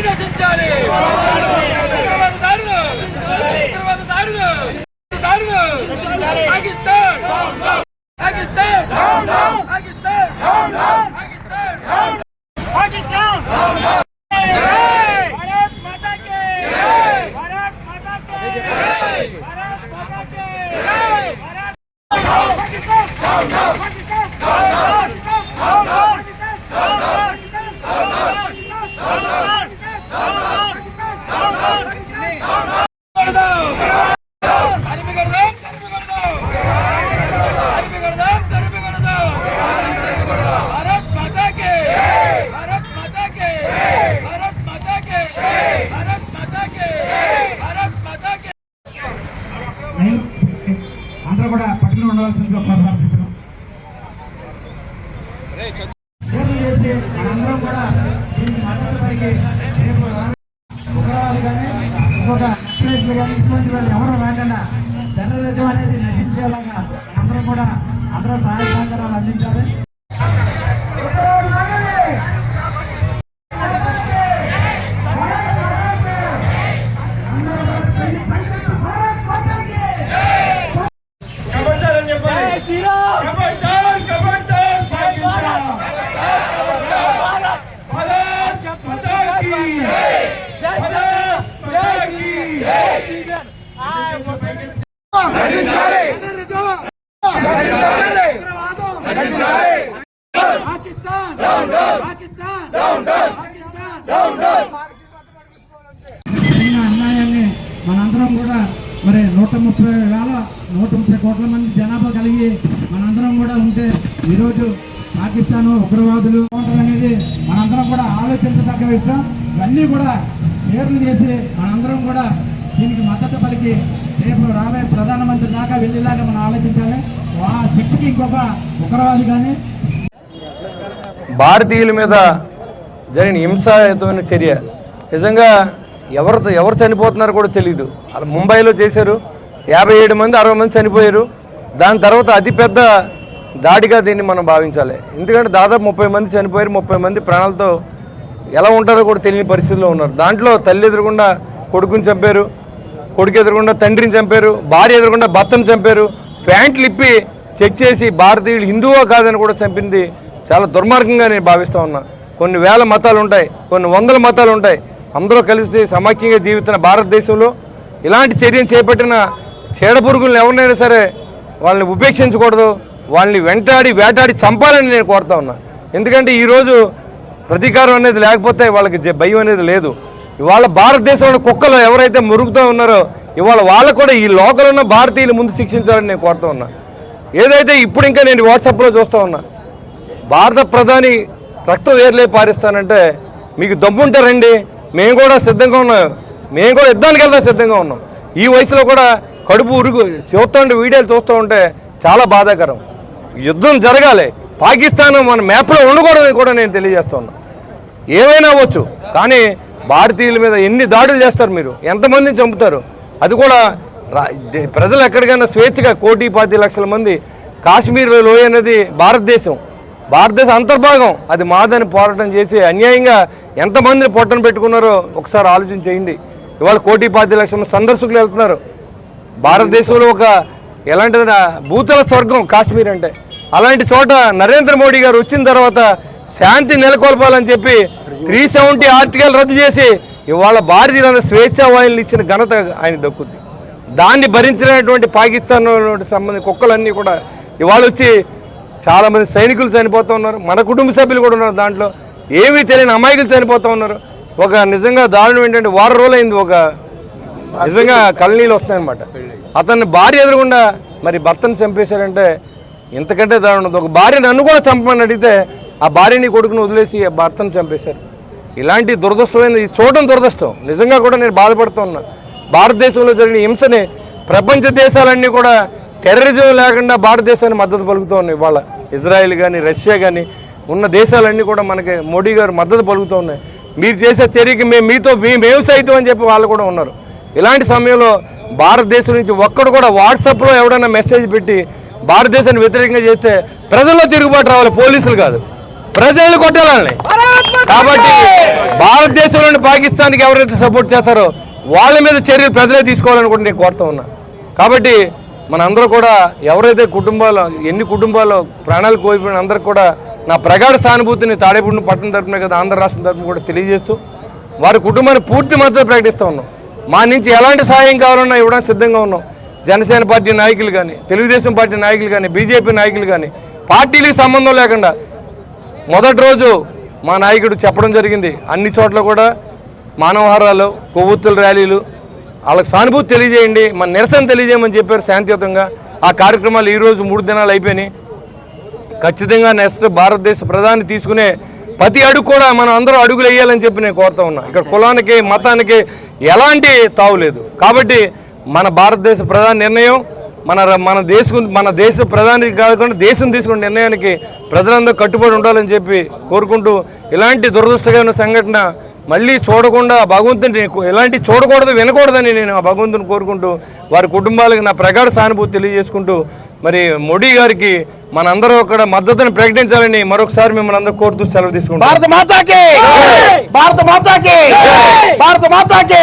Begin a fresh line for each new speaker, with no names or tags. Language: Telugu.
నశించాలి దాడులు. ఉగ్రవాద దాడులు. దాడులు. పాకిస్తాన్. పాకిస్తాన్. పాకిస్తాన్. పాకిస్తాన్.
నక్సలైట్లు కానీ ఇటువంటి వాళ్ళు ఎవరు రాకుండా టెర్రరిజం అనేది నశించేలాగా అందరూ కూడా అందరూ సహాయ సహకారాలు అందించాలి. అందరూ జరిగిన అన్యాయాన్ని మనందరం కూడా మరి నూట ముప్పై వేల నూట ముప్పై కోట్ల మంది జనాభా కలిగి మనందరం కూడా ఉంటే ఈరోజు పాకిస్తాన్ ఉగ్రవాదులు అనేది మనందరం కూడా ఆలోచించదగ్గ విషయం. ఇవన్నీ కూడా షేర్లు చేసి మనందరం కూడా దీనికి మద్దతు పలికి రేపు రాబోయే ప్రధానమంత్రి దాకా వెళ్ళేలాగా మనం ఆలోచించాలి. ఆ శిక్షకి ఇంకొక ఉగ్రవాది కానీ
భారతీయుల మీద జరిగిన హింసాయుతమైన చర్య. నిజంగా ఎవరు ఎవరు చనిపోతున్నారో కూడా తెలియదు అలా ముంబైలో చేశారు. యాభై ఏడు మంది అరవై మంది చనిపోయారు. దాని తర్వాత అతిపెద్ద దాడిగా దీన్ని మనం భావించాలి. ఎందుకంటే దాదాపు ముప్పై మంది చనిపోయారు. ముప్పై మంది ప్రాణాలతో ఎలా ఉంటారో కూడా తెలియని పరిస్థితిలో ఉన్నారు. దాంట్లో తల్లి ఎదురకుండా కొడుకుని చంపారు. కొడుకు ఎదురకుండా తండ్రిని చంపారు. భార్య ఎదురకుండా భర్తను చంపారు. ప్యాంట్లు ఇప్పి చెక్ చేసి భారతీయులు హిందువో కాదని కూడా చంపింది చాలా దుర్మార్గంగా నేను భావిస్తూ ఉన్నా. కొన్ని వేల మతాలు ఉంటాయి కొన్ని వందల మతాలు ఉంటాయి. అందరూ కలిసి సమాఖ్యంగా జీవిస్తున్న భారతదేశంలో ఇలాంటి చర్యను చేపట్టిన చీడపురుగులను ఎవరినైనా సరే వాళ్ళని ఉపేక్షించకూడదు వాళ్ళని వెంటాడి వేటాడి చంపాలని నేను కోరుతా ఉన్నా. ఎందుకంటే ఈరోజు ప్రతీకారం అనేది లేకపోతే వాళ్ళకి భయం అనేది లేదు. ఇవాళ భారతదేశంలో కుక్కలు ఎవరైతే మురుగుతూ ఉన్నారో ఇవాళ వాళ్ళకు కూడా ఈ లోకల్ ఉన్న భారతీయులు ముందు శిక్షించాలని నేను కోరుతా ఉన్నా. ఏదైతే ఇప్పుడు ఇంకా నేను వాట్సాప్లో చూస్తూ ఉన్నా భారత ప్రధాని రక్త వేర్లే పారిస్తానంటే మీకు దమ్ముంటే రండి. మేము కూడా సిద్ధంగా ఉన్నాం. మేము కూడా యుద్ధానికి వెళ్దాం సిద్ధంగా ఉన్నాం. ఈ వయసులో కూడా కడుపు ఉరుగు చూస్తూ ఉంటే వీడియోలు చూస్తూ ఉంటే చాలా బాధాకరం. యుద్ధం జరగాలి. పాకిస్తాన్ మన మ్యాప్లో ఉండకూడదని కూడా నేను తెలియజేస్తున్నా ఏమైనా అవ్వచ్చు. కానీ భారతీయుల మీద ఎన్ని దాడులు చేస్తారు మీరు? ఎంతమందిని చంపుతారు? అది కూడా ప్రజలు ఎక్కడికైనా స్వేచ్ఛగా కోటి పాతి లక్షల మంది కాశ్మీర్ లోయ అనేది భారతదేశం. భారతదేశ అంతర్భాగం అది మాదని పోరాటం చేసి అన్యాయంగా ఎంతమందిని పొట్టను పెట్టుకున్నారో ఒకసారి ఆలోచన చేయండి. ఇవాళ కోటి పాతి లక్షల సందర్శకులు వెళ్తున్నారు. భారతదేశంలో ఒక ఎలాంటి భూతల స్వర్గం కాశ్మీర్ అంటే. అలాంటి చోట నరేంద్ర మోడీ గారు వచ్చిన తర్వాత శాంతి నెలకొల్పాలని చెప్పి త్రీ సెవెంటీ ఆర్టికల్ రద్దు చేసి ఇవాళ భారతీయులను స్వేచ్ఛా వాయువులు ఇచ్చిన ఘనత ఆయన దక్కుద్ది. దాన్ని భరించినటువంటి పాకిస్తాన్ సంబంధించిన కుక్కలన్నీ కూడా ఇవాళ వచ్చి చాలామంది సైనికులు చనిపోతూ ఉన్నారు. మన కుటుంబ సభ్యులు కూడా ఉన్నారు దాంట్లో. ఏమీ తెలియని అమాయకులు చనిపోతూ ఉన్నారు. ఒక నిజంగా దారుణం ఏంటంటే వారం రోజులైంది ఒక నిజంగా కళ్ళనీళ్ళు వస్తున్నాయన్నమాట. అతన్ని భార్య ఎదురకుండా మరి భర్తను చంపేశాడంటే ఇంతకంటే దారుణం ఒక భార్య నన్ను కూడా చంపమని అడిగితే ఆ భార్యని కొడుకుని వదిలేసి ఆ భర్తను చంపేశారు. ఇలాంటి దురదృష్టమైనది చూడడం దురదృష్టం. నిజంగా కూడా నేను బాధపడుతూ ఉన్నా. భారతదేశంలో జరిగిన హింసని ప్రపంచ దేశాలన్నీ కూడా టెర్రరిజం లేకుండా భారతదేశాన్ని మద్దతు పలుకుతూ ఉన్నాయి ఇవాళ. ఇజ్రాయెల్ కానీ రష్యా కానీ ఉన్న దేశాలన్నీ కూడా మనకి మోడీ గారు మద్దతు పలుకుతూ ఉన్నాయి. మీరు చేసే చర్యకి మేము మీతో మేము సైతం అని చెప్పి వాళ్ళు కూడా ఉన్నారు. ఇలాంటి సమయంలో భారతదేశం నుంచి ఒక్కడు కూడా వాట్సాప్లో ఎవడైనా మెసేజ్ పెట్టి భారతదేశాన్ని వ్యతిరేకంగా చేస్తే ప్రజల్లో తిరుగుబాటు రావాలి పోలీసులు కాదు. ప్రజలు కొట్టాలని. కాబట్టి భారతదేశంలోని పాకిస్తాన్కి ఎవరైతే సపోర్ట్ చేస్తారో వాళ్ళ మీద చర్యలు ప్రజలే తీసుకోవాలని కూడా నేను కోరుతా ఉన్నా. కాబట్టి మనందరూ కూడా ఎవరైతే కుటుంబాలు ఎన్ని కుటుంబాలు ప్రాణాలు కోల్పోయిన అందరికి కూడా నా ప్రగాఢ సానుభూతిని తాడేపూడిని పట్టణం తరపున కదా ఆంధ్ర రాష్ట్రం తరపున కూడా తెలియజేస్తూ వారి కుటుంబాన్ని పూర్తి మద్దతు ప్రకటిస్తూ ఉన్నాం. మా నుంచి ఎలాంటి సహాయం కావాలన్నా ఇవ్వడానికి సిద్ధంగా ఉన్నాం. జనసేన పార్టీ నాయకులు కానీ తెలుగుదేశం పార్టీ నాయకులు కానీ బీజేపీ నాయకులు కానీ పార్టీలకు సంబంధం లేకుండా మొదటి రోజు మా నాయకుడు చెప్పడం జరిగింది. అన్ని చోట్ల కూడా మానవహారాలు కొవ్వొత్తుల ర్యాలీలు వాళ్ళకి సానుభూతి తెలియజేయండి మన నిరసన తెలియజేయమని చెప్పారు శాంతియుతంగా. ఆ కార్యక్రమాలు ఈరోజు మూడు దినాలు అయిపోయినాయి. ఖచ్చితంగా నెక్స్ట్ భారతదేశ ప్రధాని తీసుకునే ప్రతి అడుగు కూడా మనం అందరూ అడుగులు వేయాలని చెప్పి నేను కోరుతా ఉన్నా. ఇక్కడ కులానికి మతానికి ఎలాంటి తావులేదు కాబట్టి మన భారతదేశ ప్రధాన నిర్ణయం మన మన దేశం మన దేశ ప్రధాని కాకుండా దేశం తీసుకున్న నిర్ణయానికి ప్రజలందరూ కట్టుబడి ఉండాలని చెప్పి కోరుకుంటూ ఇలాంటి దురదృష్టకరమైన సంఘటన మళ్ళీ చూడకుండా భగవంతుని ఎలాంటి చూడకూడదు వినకూడదని నేను ఆ భగవంతుని కోరుకుంటూ వారి కుటుంబాలకు నా ప్రగాఢ సానుభూతి తెలియజేసుకుంటూ మరి మోడీ గారికి మనందరూ అక్కడ మద్దతును ప్రకటించాలని మరొకసారి మిమ్మల్ని అందరూ కోరుతూ సెలవు తీసుకుంటాం.
భారత మాతాకి! భారత మాతాకి! భారత మాతాకి!